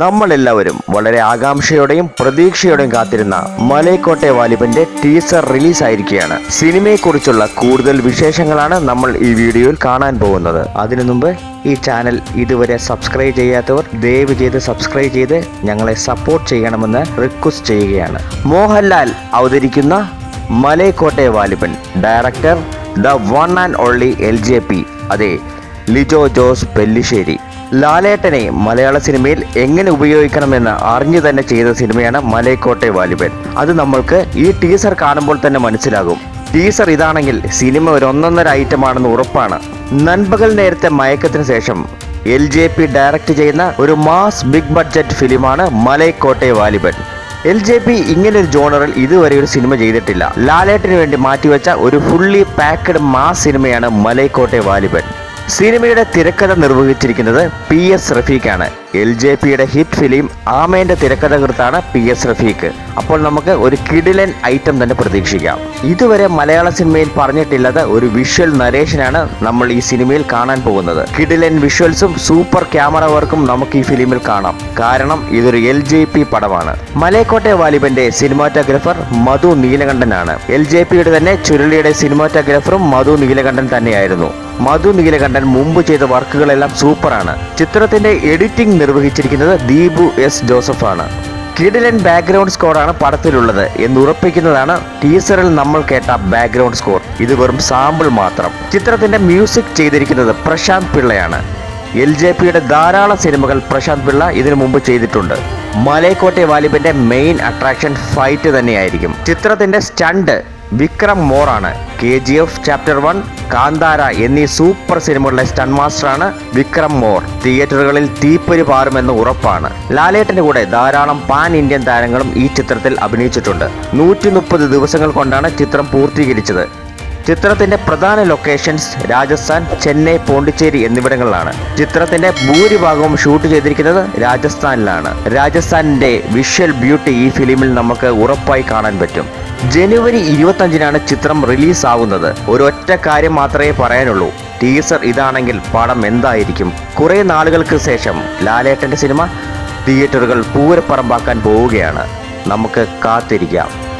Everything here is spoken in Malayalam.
നമ്മളെല്ലാവരും വളരെ ആകാംക്ഷയോടെയും പ്രതീക്ഷയോടെയും കാത്തിരുന്ന മലയക്കോട്ടെ വാലിബന്റെ ടീസർ റിലീസ് ആയിരിക്കുകയാണ് സിനിമയെക്കുറിച്ചുള്ള കൂടുതൽ വിശേഷങ്ങളാണ് നമ്മൾ ഈ വീഡിയോയിൽ കാണാൻ പോകുന്നത്. അതിനു മുമ്പ് ഈ ചാനൽ ഇതുവരെ സബ്സ്ക്രൈബ് ചെയ്യാത്തവർ ദയവ് ചെയ്ത് സബ്സ്ക്രൈബ് ചെയ്ത് ഞങ്ങളെ സപ്പോർട്ട് ചെയ്യണമെന്ന് റിക്വസ്റ്റ് ചെയ്യുകയാണ്. Mohanlal അവതരിക്കുന്ന Malaikottai Vaaliban director the one and only L J P അതെ ലിജോ ജോസ് പെല്ലിശ്ശേരി. ലാലേട്ടനെ മലയാള സിനിമയിൽ എങ്ങനെ ഉപയോഗിക്കണമെന്ന് അറിഞ്ഞു തന്നെ ചെയ്ത സിനിമയാണ് മലയക്കോട്ടെ വാലിബൻ അത് നമ്മൾക്ക് ഈ ടീസർ കാണുമ്പോൾ തന്നെ മനസ്സിലാകും. ടീസർ ഇതാണെങ്കിൽ സിനിമ ഒരു ഒന്നൊന്നര ഐറ്റമാണെന്ന് ഉറപ്പാണ്. നൻപകൽ നേരത്തെ മയക്കത്തിന് ശേഷം എൽ ജെ പി ഡയറക്റ്റ് ചെയ്യുന്ന ഒരു മാസ് ബിഗ് ബഡ്ജറ്റ് ഫിലിമാണ് Malaikottai Vaaliban L J P ഇങ്ങനെ ഒരു ജോണറിൽ ഇതുവരെ ഒരു സിനിമ ചെയ്തിട്ടില്ല. ലാലേട്ടിന് വേണ്ടി മാറ്റിവെച്ച ഒരു ഫുള്ളി പാക്ക്ഡ് മാസ് സിനിമയാണ് മലയക്കോട്ടെ വാലിബൻ സിനിമയുടെ തിരക്കഥ നിർവഹിച്ചിരിക്കുന്നത് പി എസ് റഫീഖാണ്. എൽ ജെ പിയുടെ ഹിറ്റ് ഫിലിം ആമേന്റെ തിരക്കഥകൃത്താണ് പി എസ് റഫീഖ്. അപ്പോൾ നമുക്ക് ഒരു കിഡിലൻ ഐറ്റം തന്നെ പ്രതീക്ഷിക്കാം. ഇതുവരെ മലയാള സിനിമയിൽ പറഞ്ഞിട്ടില്ലാത്ത ഒരു വിഷ്വൽ നരേഷനാണ് നമ്മൾ ഈ സിനിമയിൽ കാണാൻ പോകുന്നത്. കിഡിലൻ വിഷ്വൽസും സൂപ്പർ ക്യാമറ വർക്കും നമുക്ക് ഈ ഫിലിമിൽ കാണാം. കാരണം ഇതൊരു എൽ ജെ പി പടമാണ്. മലയക്കോട്ടെ വാലിബന്റെ സിനിമാറ്റോഗ്രാഫർ മധു നീലകണ്ഠനാണ്. എൽ ജെ പിയുടെ തന്നെ ചുരുളിയുടെ സിനിമാറ്റോഗ്രാഫറും മധു നീലകണ്ഠൻ തന്നെയായിരുന്നു. മധു നീലകണ്ഠൻ മുമ്പ് ചെയ്ത വർക്കുകളെല്ലാം സൂപ്പറാണ്. ചിത്രത്തിന്റെ എഡിറ്റിംഗ് നിർവഹിച്ചിരിക്കുന്നത് ദീപു എസ് ജോസഫാണ്. കിടിലൻ ബാക്ക്ഗ്രൗണ്ട് സ്കോറാണ് പടത്തിലുള്ളത്. എന്ന് ഉറപ്പിക്കുന്നതാണ് ടീസറിൽ നമ്മൾ കേട്ട ബാക്ക്ഗ്രൗണ്ട് സ്കോർ ഇത് വെറും സാമ്പിൾ മാത്രം. ചിത്രത്തിന്റെ മ്യൂസിക് ചെയ്തിരിക്കുന്നത് പ്രശാന്ത് പിള്ളയാണ്. എൽ ജെ പിയുടെ ധാരാളം സിനിമകൾ പ്രശാന്ത് പിള്ള ഇതിനു മുമ്പ് ചെയ്തിട്ടുണ്ട്. മലയക്കോട്ടെ വാലിബിന്റെ മെയിൻ അട്രാക്ഷൻ ഫൈറ്റ് തന്നെയായിരിക്കും. ചിത്രത്തിന്റെ stunt Vikram മോറാണ്. K G F chapter one Kantara എന്നീ സൂപ്പർ സിനിമകളുടെ സ്റ്റൺ മാസ്റ്ററാണ് വിക്രം മോർ. തിയേറ്ററുകളിൽ തീപ്പൊരി പാറുമെന്ന് ഉറപ്പാണ്. ലാലേട്ടന്റെ കൂടെ ധാരാളം പാൻ ഇന്ത്യൻ താരങ്ങളും ഈ ചിത്രത്തിൽ അഭിനയിച്ചിട്ടുണ്ട്. നൂറ്റി ദിവസങ്ങൾ കൊണ്ടാണ് ചിത്രം പൂർത്തീകരിച്ചത്. ചിത്രത്തിന്റെ പ്രധാന ലൊക്കേഷൻസ് രാജസ്ഥാൻ ചെന്നൈ പോണ്ടിച്ചേരി എന്നിവിടങ്ങളിലാണ്. ചിത്രത്തിന്റെ ഭൂരിഭാഗവും ഷൂട്ട് ചെയ്തിരിക്കുന്നത് രാജസ്ഥാനിലാണ്. രാജസ്ഥാനിന്റെ വിഷ്വൽ ബ്യൂട്ടി ഈ ഫിലിമിൽ നമുക്ക് ഉറപ്പായി കാണാൻ പറ്റും. ജനുവരി ഇരുപത്തഞ്ചിനാണ് ചിത്രം റിലീസ് ആവുന്നത്. ഒരൊറ്റ കാര്യം മാത്രമേ പറയാനുള്ളൂ. ടീസർ ഇതാണെങ്കിൽ പടം എന്തായിരിക്കും? കുറെ നാളുകൾക്ക് ശേഷം ലാലേട്ടന്റെ സിനിമ തിയേറ്ററുകൾ പൂരപ്പറമ്പാക്കാൻ പോവുകയാണ്. നമുക്ക് കാത്തിരിക്കാം.